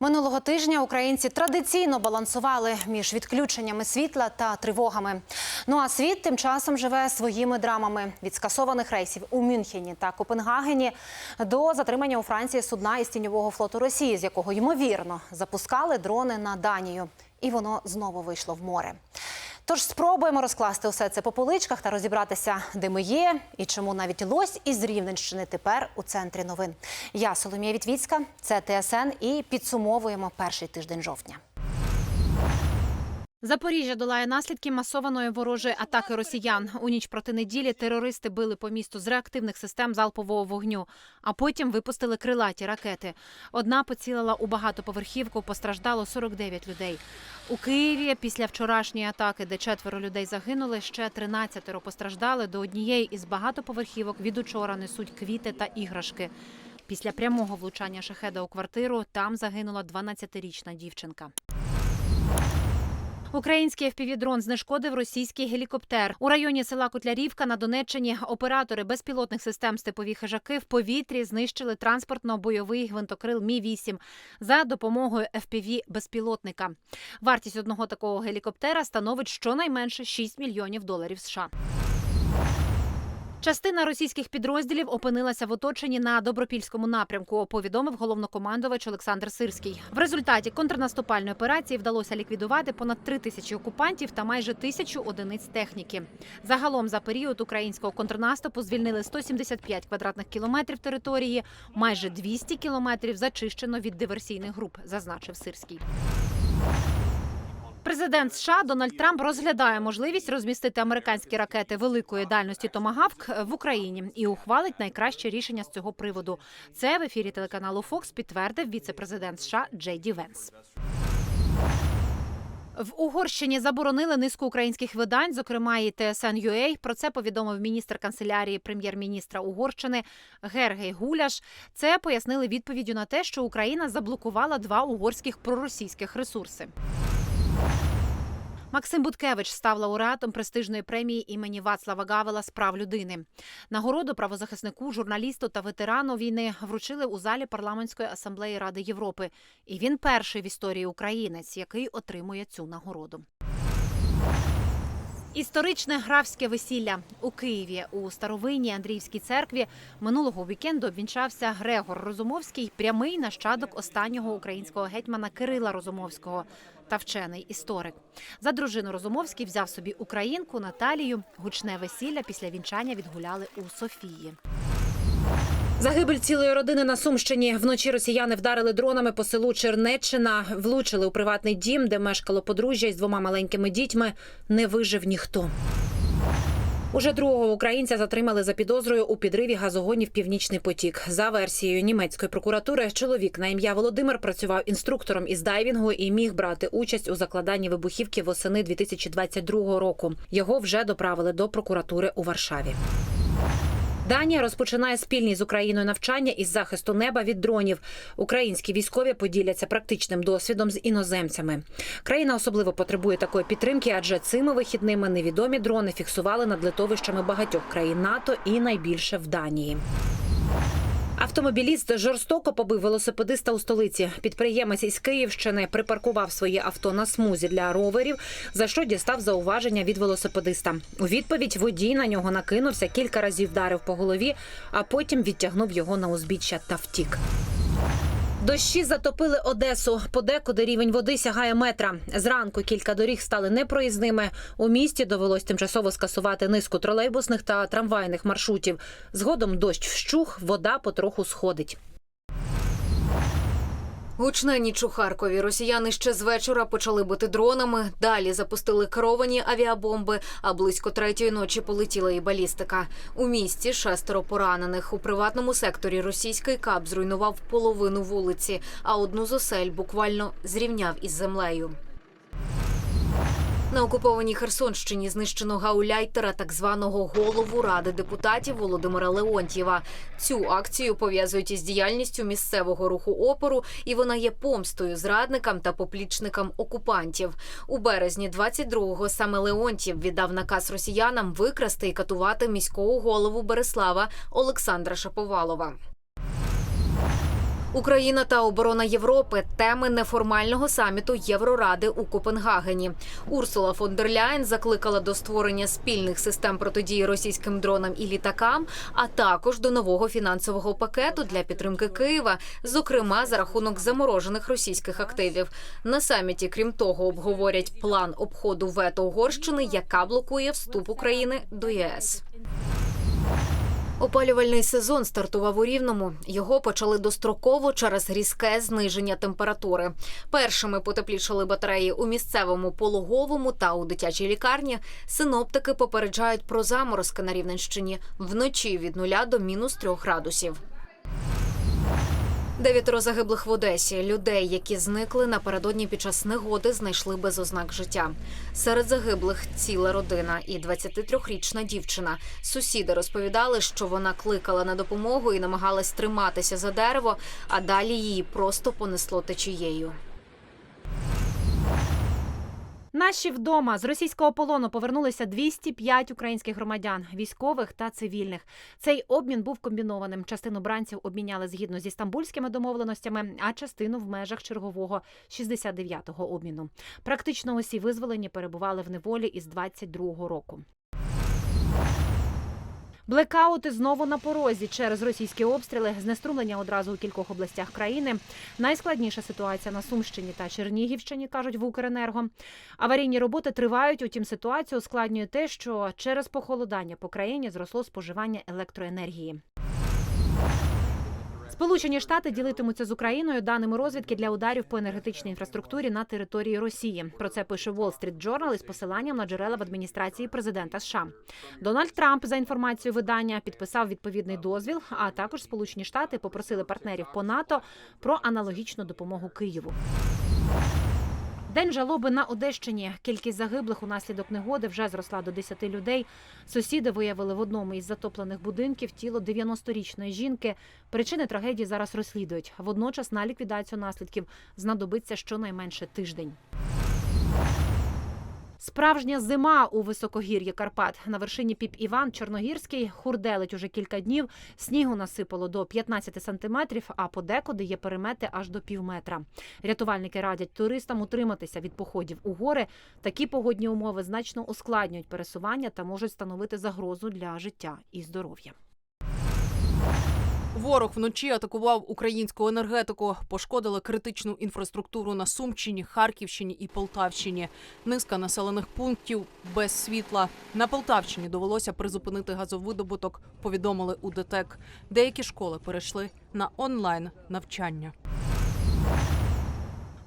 Минулого тижня українці традиційно балансували між відключеннями світла та тривогами. Ну а світ тим часом живе своїми драмами від скасованих рейсів у Мюнхені та Копенгагені до затримання у Франції судна із тіньового флоту Росії, з якого ймовірно запускали дрони на Данію, і воно знову вийшло в море. Тож спробуємо розкласти усе це по поличках та розібратися, де ми є і чому навіть лось із Рівненщини тепер у центрі новин. Я Соломія Вітвіцька, це ТСН і підсумовуємо перший тиждень жовтня. Запоріжжя долає наслідки масованої ворожої атаки росіян. У ніч проти неділі терористи били по місту з реактивних систем залпового вогню, а потім випустили крилаті ракети. Одна поцілила у багатоповерхівку, постраждало 49 людей. У Києві після вчорашньої атаки, де четверо людей загинули, ще 13 постраждали. До однієї із багатоповерхівок від учора несуть квіти та іграшки. Після прямого влучання шахеда у квартиру там загинула 12-річна дівчинка. Український FPV-дрон знешкодив російський гелікоптер у районі села Котлярівка на Донеччині. Оператори безпілотних систем степові хижаки в повітрі знищили транспортно-бойовий гвинтокрил Мі 8 за допомогою FPV безпілотника. Вартість одного такого гелікоптера становить щонайменше 6 мільйонів доларів США. Частина російських підрозділів опинилася в оточенні на добропільському напрямку. Повідомив головнокомандувач Олександр Сирський. В результаті контрнаступальної операції вдалося ліквідувати понад три тисячі окупантів та майже тисячу одиниць техніки. Загалом за період українського контрнаступу звільнили 175 квадратних кілометрів території, майже 200 кілометрів зачищено від диверсійних груп, зазначив Сирський. Президент США Дональд Трамп розглядає можливість розмістити американські ракети великої дальності Томагавк в Україні і ухвалить найкраще рішення з цього приводу. Це в ефірі телеканалу Fox підтвердив віце-президент США Джей Ді Венс. В Угорщині заборонили низку українських видань, зокрема і TSN.ua. Про це повідомив міністр канцелярії прем'єр-міністра Угорщини Гергей Гуляш. Це пояснили відповіддю на те, що Україна заблокувала два угорських проросійських ресурси. Максим Буткевич став лауреатом престижної премії імені Вацлава Гавела з прав людини. Нагороду правозахиснику, журналісту та ветерану війни вручили у залі парламентської асамблеї Ради Європи. І він перший в історії українець, який отримує цю нагороду. Історичне графське весілля у Києві у старовинній Андріївській церкві минулого вікенду обвінчався Грегор Розумовський, прямий нащадок останнього українського гетьмана Кирила Розумовського та вчений історик. За дружину Розумовський взяв собі українку Наталію. Гучне весілля після вінчання відгуляли у Софії. Загибель цілої родини на Сумщині. Вночі росіяни вдарили дронами по селу Чернеччина, влучили у приватний дім, де мешкало подружжя із двома маленькими дітьми. Не вижив ніхто. Уже другого українця затримали за підозрою у підриві газогонів Північний потік. За версією німецької прокуратури, чоловік на ім'я Володимир працював інструктором із дайвінгу і міг брати участь у закладанні вибухівки восени 2022 року. Його вже доправили до прокуратури у Варшаві. Данія розпочинає спільні з Україною навчання із захисту неба від дронів. Українські військові поділяться практичним досвідом з іноземцями. Країна особливо потребує такої підтримки, адже цими вихідними невідомі дрони фіксували над литовищами багатьох країн НАТО і найбільше в Данії. Автомобіліст жорстоко побив велосипедиста у столиці. Підприємець із Київщини припаркував своє авто на смузі для роверів, за що дістав зауваження від велосипедиста. У відповідь водій на нього накинувся, кілька разів вдарив по голові, а потім відтягнув його на узбіччя та втік. Дощі затопили Одесу. Подекуди рівень води сягає метра. Зранку кілька доріг стали непроїзними. У місті довелось тимчасово скасувати низку тролейбусних та трамвайних маршрутів. Згодом дощ вщух, вода потроху сходить. Гучна ніч у Харкові. Росіяни ще з вечора почали бити дронами. Далі запустили керовані авіабомби. А близько третьої ночі полетіла і балістика. У місті шестеро поранених. У приватному секторі російський кап зруйнував половину вулиці, а одну з осель буквально зрівняв із землею. На окупованій Херсонщині знищено гауляйтера, так званого голову ради депутатів Володимира Леонтьєва. Цю акцію пов'язують із діяльністю місцевого руху опору, і вона є помстою зрадникам та поплічникам окупантів. У березні 22-го саме Леонтьєв віддав наказ росіянам викрасти і катувати міського голову Береслава Олександра Шаповалова. Україна та оборона Європи теми неформального саміту Євроради у Копенгагені. Урсула фон дер Ляєн закликала до створення спільних систем протидії російським дронам і літакам, а також до нового фінансового пакету для підтримки Києва, зокрема за рахунок заморожених російських активів. На саміті, крім того, обговорять план обходу вето Угорщини, яка блокує вступ України до ЄС. Опалювальний сезон стартував у Рівному. Його почали достроково через різке зниження температури. Першими потеплішали батареї у місцевому пологовому та у дитячій лікарні. Синоптики попереджають про заморозки на Рівненщині вночі від нуля до мінус трьох градусів. Дев'ятеро загиблих в Одесі. Людей, які зникли напередодні під час негоди, знайшли без ознак життя. Серед загиблих ціла родина і 23-річна дівчина. Сусіди розповідали, що вона кликала на допомогу і намагалась триматися за дерево, а далі її просто понесло течією. Наші вдома з російського полону повернулися 205 українських громадян, військових та цивільних. Цей обмін був комбінованим. Частину бранців обміняли згідно зі стамбульськими домовленостями, а частину в межах чергового 69-го обміну. Практично усі визволені перебували в неволі із 22-го року. Блекаути знову на порозі через російські обстріли, знеструмлення одразу у кількох областях країни. Найскладніша ситуація на Сумщині та Чернігівщині, кажуть в Укренерго. Аварійні роботи тривають. Утім, ситуацію ускладнює те, що через похолодання по країні зросло споживання електроенергії. Сполучені Штати ділитимуться з Україною даними розвідки для ударів по енергетичній інфраструктурі на території Росії. Про це пише Wall Street Journal із посиланням на джерела в адміністрації президента США. Дональд Трамп за інформацією видання підписав відповідний дозвіл. А також Сполучені Штати попросили партнерів по НАТО про аналогічну допомогу Києву. День жалоби на Одещині. Кількість загиблих унаслідок негоди вже зросла до 10 людей. Сусіди виявили в одному із затоплених будинків тіло 90-річної жінки. Причини трагедії зараз розслідують. Водночас на ліквідацію наслідків знадобиться щонайменше тиждень. Справжня зима у високогір'ї Карпат на вершині Піп Іван Чорногірський хурделить уже кілька днів. Снігу насипало до 15 сантиметрів, а подекуди є перемети аж до півметра. Рятувальники радять туристам утриматися від походів у гори. Такі погодні умови значно ускладнюють пересування та можуть становити загрозу для життя і здоров'я. Ворог вночі атакував українську енергетику, пошкодили критичну інфраструктуру на Сумщині, Харківщині і Полтавщині. Низка населених пунктів без світла. На Полтавщині довелося призупинити газовидобуток. Повідомили у ДТЕК. Деякі школи перейшли на онлайн навчання.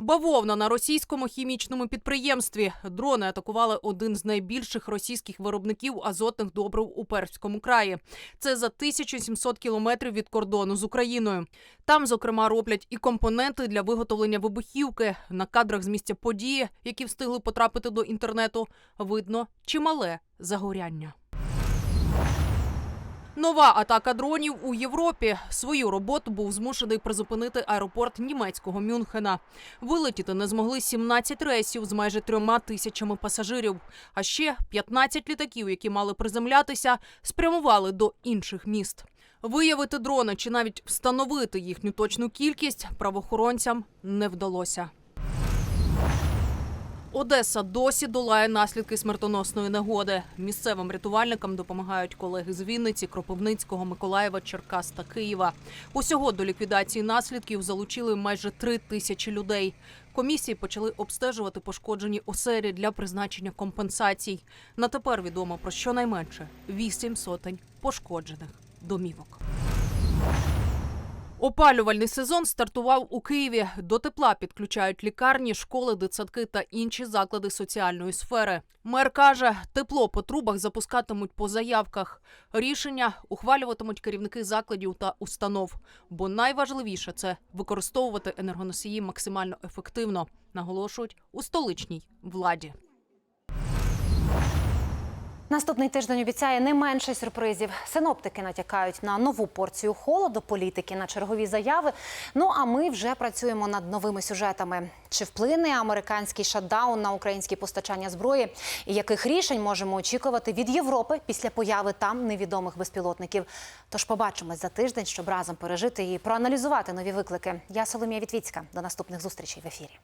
Бавовна на російському хімічному підприємстві. Дрони атакували один з найбільших російських виробників азотних добрив у Перському краї. Це за 1700 кілометрів від кордону з Україною. Там, зокрема, роблять і компоненти для виготовлення вибухівки. На кадрах з місця події, які встигли потрапити до інтернету, видно чимале загоряння. Нова атака дронів у Європі. Свою роботу був змушений призупинити аеропорт німецького Мюнхена. Вилетіти не змогли 17 рейсів з майже трьома тисячами пасажирів. А ще 15 літаків, які мали приземлятися, спрямували до інших міст. Виявити дрони чи навіть встановити їхню точну кількість правоохоронцям не вдалося. Одеса досі долає наслідки смертоносної негоди. Місцевим рятувальникам допомагають колеги з Вінниці, Кропивницького, Миколаєва, Черкас та Києва. Усього до ліквідації наслідків залучили майже три тисячі людей. Комісії почали обстежувати пошкоджені оселі для призначення компенсацій. На тепер відомо про щонайменше вісім сотень пошкоджених домівок. Опалювальний сезон стартував у Києві. До тепла підключають лікарні, школи, дитсадки та інші заклади соціальної сфери. Мер каже, тепло по трубах запускатимуть по заявках. Рішення ухвалюватимуть керівники закладів та установ. Бо найважливіше це використовувати енергоносії максимально ефективно, наголошують у столичній владі. Наступний тиждень обіцяє не менше сюрпризів. Синоптики натякають на нову порцію холоду, політики на чергові заяви. Ну а ми вже працюємо над новими сюжетами. Чи вплине американський шатдаун на українське постачання зброї? І яких рішень можемо очікувати від Європи після появи там невідомих безпілотників? Тож побачимось за тиждень, щоб разом пережити і проаналізувати нові виклики. Я Соломія Вітвіцька. До наступних зустрічей в ефірі.